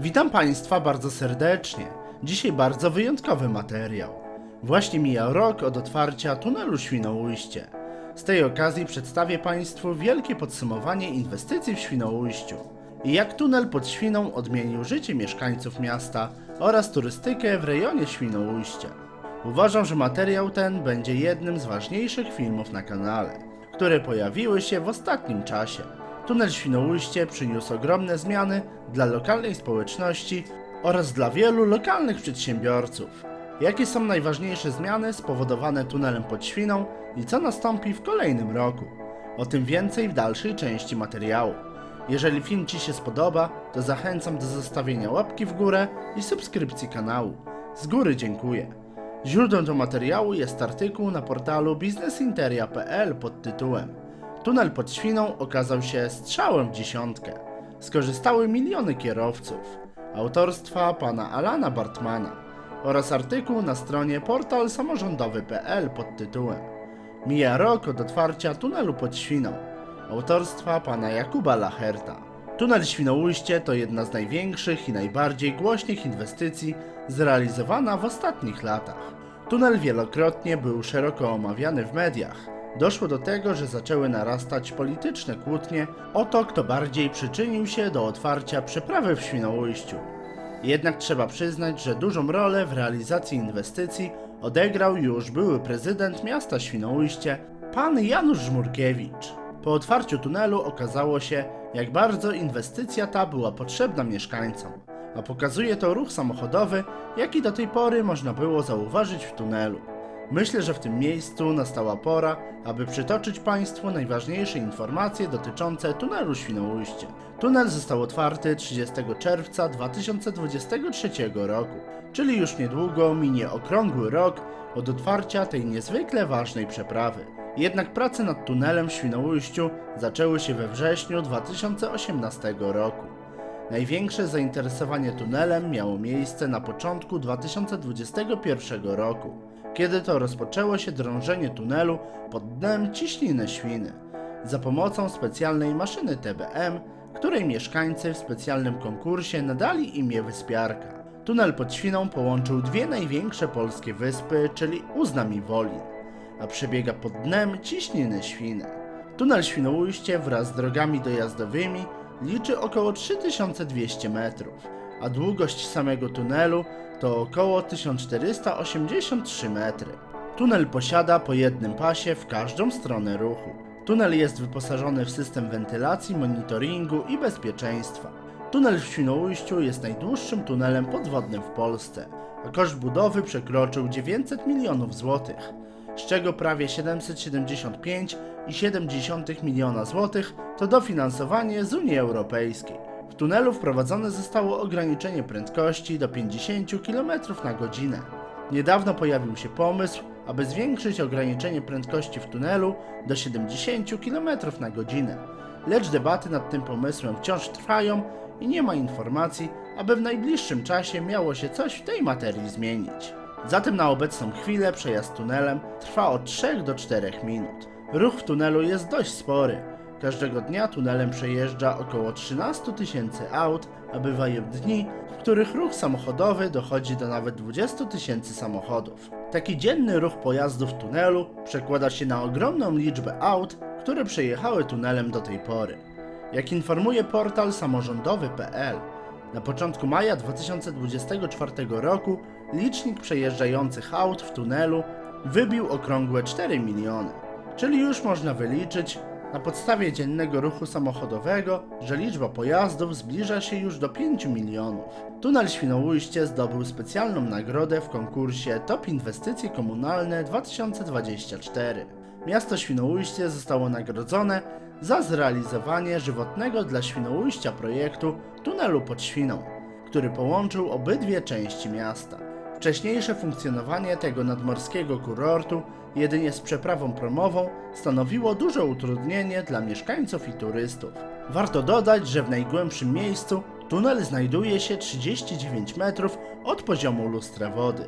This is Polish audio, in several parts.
Witam Państwa bardzo serdecznie. Dzisiaj bardzo wyjątkowy materiał. Właśnie mija rok od otwarcia tunelu Świnoujście. Z tej okazji przedstawię Państwu wielkie podsumowanie inwestycji w Świnoujściu i jak tunel pod Świną odmienił życie mieszkańców miasta oraz turystykę w rejonie Świnoujścia. Uważam, że materiał ten będzie jednym z ważniejszych filmów na kanale, które pojawiły się w ostatnim czasie. Tunel Świnoujście przyniósł ogromne zmiany dla lokalnej społeczności oraz dla wielu lokalnych przedsiębiorców. Jakie są najważniejsze zmiany spowodowane tunelem pod Świną i co nastąpi w kolejnym roku? O tym więcej w dalszej części materiału. Jeżeli film Ci się spodoba, to zachęcam do zostawienia łapki w górę i subskrypcji kanału. Z góry dziękuję. Źródłem do materiału jest artykuł na portalu biznesinteria.pl pod tytułem Tunel pod Świną okazał się strzałem w dziesiątkę. Skorzystały miliony kierowców. Autorstwa pana Alana Bartmana oraz artykuł na stronie portalsamorządowy.pl pod tytułem Mija rok od otwarcia tunelu pod Świną. Autorstwa pana Jakuba Lacherta. Tunel Świnoujście to jedna z największych i najbardziej głośnych inwestycji zrealizowana w ostatnich latach. Tunel wielokrotnie był szeroko omawiany w mediach. Doszło do tego, że zaczęły narastać polityczne kłótnie o to, kto bardziej przyczynił się do otwarcia przeprawy w Świnoujściu. Jednak trzeba przyznać, że dużą rolę w realizacji inwestycji odegrał już były prezydent miasta Świnoujście, pan Janusz Żmurkiewicz. Po otwarciu tunelu okazało się, jak bardzo inwestycja ta była potrzebna mieszkańcom, a pokazuje to ruch samochodowy, jaki do tej pory można było zauważyć w tunelu. Myślę, że w tym miejscu nastała pora, aby przytoczyć Państwu najważniejsze informacje dotyczące tunelu Świnoujście. Tunel został otwarty 30 czerwca 2023 roku, czyli już niedługo minie okrągły rok od otwarcia tej niezwykle ważnej przeprawy. Jednak prace nad tunelem w Świnoujściu zaczęły się we wrześniu 2018 roku. Największe zainteresowanie tunelem miało miejsce na początku 2021 roku, kiedy to rozpoczęło się drążenie tunelu pod dnem Ciśniny Świny za pomocą specjalnej maszyny TBM, której mieszkańcy w specjalnym konkursie nadali imię Wyspiarka. Tunel pod Świną połączył dwie największe polskie wyspy, czyli Uznam i Wolin, a przebiega pod dnem Ciśniny Świny. Tunel Świnoujście wraz z drogami dojazdowymi liczy około 3200 metrów, a długość samego tunelu to około 1483 metry. Tunel posiada po jednym pasie w każdą stronę ruchu. Tunel jest wyposażony w system wentylacji, monitoringu i bezpieczeństwa. Tunel w Świnoujściu jest najdłuższym tunelem podwodnym w Polsce, a koszt budowy przekroczył 900 milionów złotych z czego prawie 775,7 miliona złotych to dofinansowanie z Unii Europejskiej. W tunelu wprowadzone zostało ograniczenie prędkości do 50 km na godzinę. Niedawno pojawił się pomysł, aby zwiększyć ograniczenie prędkości w tunelu do 70 km na godzinę. Lecz debaty nad tym pomysłem wciąż trwają i nie ma informacji, aby w najbliższym czasie miało się coś w tej materii zmienić. Zatem na obecną chwilę przejazd tunelem trwa od 3 do 4 minut. Ruch w tunelu jest dość spory. Każdego dnia tunelem przejeżdża około 13 tysięcy aut, a bywają dni, w których ruch samochodowy dochodzi do nawet 20 tysięcy samochodów. Taki dzienny ruch pojazdów w tunelu przekłada się na ogromną liczbę aut, które przejechały tunelem do tej pory. Jak informuje portal samorządowy.pl, na początku maja 2024 roku licznik przejeżdżających aut w tunelu wybił okrągłe 4 miliony, czyli już można wyliczyć na podstawie dziennego ruchu samochodowego, że liczba pojazdów zbliża się już do 5 milionów. Tunel Świnoujście zdobył specjalną nagrodę w konkursie Top Inwestycje Komunalne 2024. Miasto Świnoujście zostało nagrodzone za zrealizowanie żywotnego dla Świnoujścia projektu tunelu pod Świną, który połączył obydwie części miasta. Wcześniejsze funkcjonowanie tego nadmorskiego kurortu jedynie z przeprawą promową stanowiło duże utrudnienie dla mieszkańców i turystów. Warto dodać, że w najgłębszym miejscu tunel znajduje się 39 metrów od poziomu lustra wody.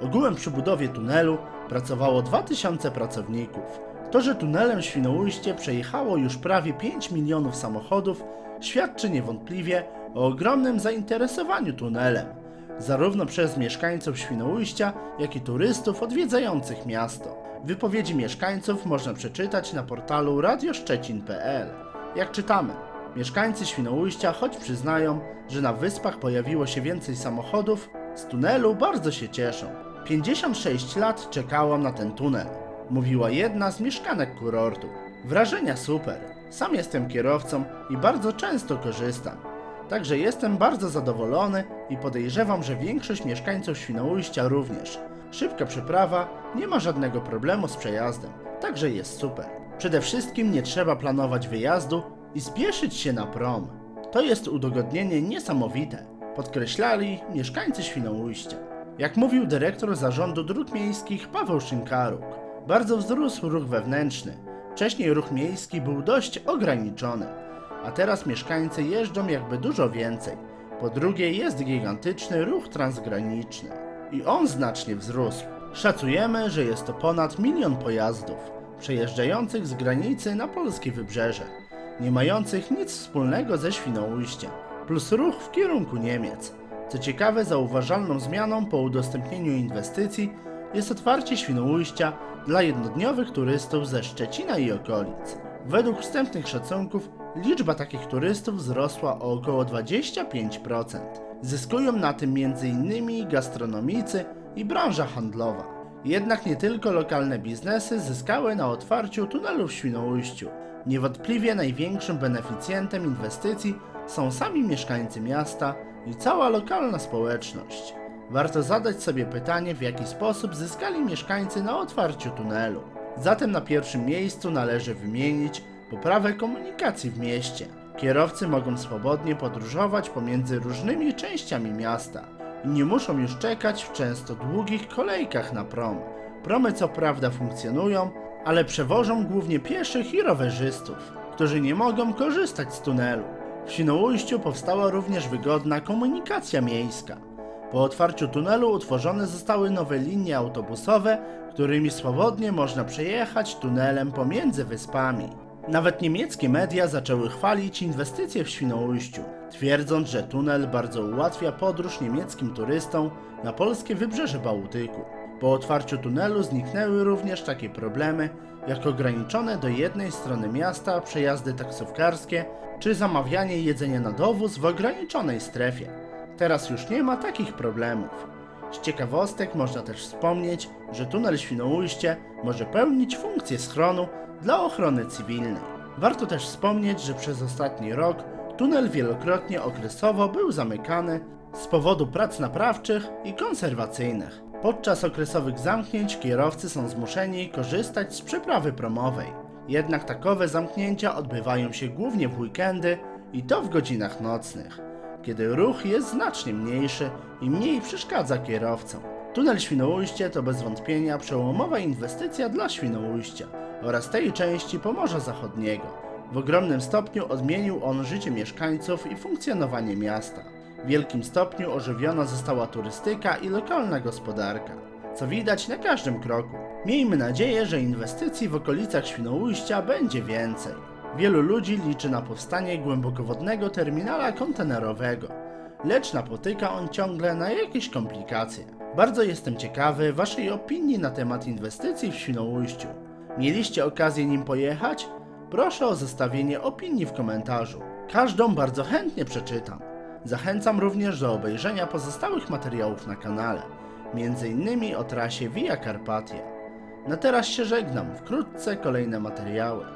Ogółem przy budowie tunelu pracowało 2000 pracowników. To, że tunelem Świnoujście przejechało już prawie 5 milionów samochodów, świadczy niewątpliwie o ogromnym zainteresowaniu tunelem, zarówno przez mieszkańców Świnoujścia, jak i turystów odwiedzających miasto. Wypowiedzi mieszkańców można przeczytać na portalu radioszczecin.pl. Jak czytamy, mieszkańcy Świnoujścia, choć przyznają, że na wyspach pojawiło się więcej samochodów, z tunelu bardzo się cieszą. 56 lat czekałam na ten tunel, mówiła jedna z mieszkanek kurortu. Wrażenia super. Sam jestem kierowcą i bardzo często korzystam. Także jestem bardzo zadowolony i podejrzewam, że większość mieszkańców Świnoujścia również. Szybka przeprawa, nie ma żadnego problemu z przejazdem, także jest super. Przede wszystkim nie trzeba planować wyjazdu i spieszyć się na prom. To jest udogodnienie niesamowite, podkreślali mieszkańcy Świnoujścia. Jak mówił dyrektor zarządu dróg miejskich Paweł Szynkaruk, bardzo wzrósł ruch wewnętrzny. Wcześniej ruch miejski był dość ograniczony, a teraz mieszkańcy jeżdżą jakby dużo więcej. Po drugie jest gigantyczny ruch transgraniczny i on znacznie wzrósł. Szacujemy, że jest to ponad milion pojazdów przejeżdżających z granicy na polskie wybrzeże, nie mających nic wspólnego ze Świnoujściem, plus ruch w kierunku Niemiec. Co ciekawe, zauważalną zmianą po udostępnieniu inwestycji jest otwarcie Świnoujścia dla jednodniowych turystów ze Szczecina i okolic. Według wstępnych szacunków liczba takich turystów wzrosła o około 25%. Zyskują na tym m.in. gastronomicy i branża handlowa. Jednak nie tylko lokalne biznesy zyskały na otwarciu tunelu w Świnoujściu. Niewątpliwie największym beneficjentem inwestycji są sami mieszkańcy miasta i cała lokalna społeczność. Warto zadać sobie pytanie, w jaki sposób zyskali mieszkańcy na otwarciu tunelu. Zatem na pierwszym miejscu należy wymienić poprawę komunikacji w mieście. Kierowcy mogą swobodnie podróżować pomiędzy różnymi częściami miasta i nie muszą już czekać w często długich kolejkach na prom. Promy co prawda funkcjonują, ale przewożą głównie pieszych i rowerzystów, którzy nie mogą korzystać z tunelu. W Świnoujściu powstała również wygodna komunikacja miejska. Po otwarciu tunelu utworzone zostały nowe linie autobusowe, którymi swobodnie można przejechać tunelem pomiędzy wyspami. Nawet niemieckie media zaczęły chwalić inwestycje w Świnoujściu, twierdząc, że tunel bardzo ułatwia podróż niemieckim turystom na polskie wybrzeże Bałtyku. Po otwarciu tunelu zniknęły również takie problemy, jak ograniczone do jednej strony miasta przejazdy taksówkarskie czy zamawianie jedzenia na dowóz w ograniczonej strefie. Teraz już nie ma takich problemów. Z ciekawostek można też wspomnieć, że tunel Świnoujście może pełnić funkcję schronu dla ochrony cywilnej. Warto też wspomnieć, że przez ostatni rok tunel wielokrotnie okresowo był zamykany z powodu prac naprawczych i konserwacyjnych. Podczas okresowych zamknięć kierowcy są zmuszeni korzystać z przeprawy promowej. Jednak takowe zamknięcia odbywają się głównie w weekendy i to w godzinach nocnych kiedy ruch jest znacznie mniejszy i mniej przeszkadza kierowcom. Tunel Świnoujście to bez wątpienia przełomowa inwestycja dla Świnoujścia oraz tej części Pomorza Zachodniego. W ogromnym stopniu odmienił on życie mieszkańców i funkcjonowanie miasta. W wielkim stopniu ożywiona została turystyka i lokalna gospodarka, co widać na każdym kroku. Miejmy nadzieję, że inwestycji w okolicach Świnoujścia będzie więcej. Wielu ludzi liczy na powstanie głębokowodnego terminala kontenerowego, lecz napotyka on ciągle na jakieś komplikacje. Bardzo jestem ciekawy Waszej opinii na temat inwestycji w Świnoujściu. Mieliście okazję nim pojechać? Proszę o zostawienie opinii w komentarzu. Każdą bardzo chętnie przeczytam. Zachęcam również do obejrzenia pozostałych materiałów na kanale, m.in. o trasie Via Carpatia. Na teraz się żegnam, wkrótce kolejne materiały.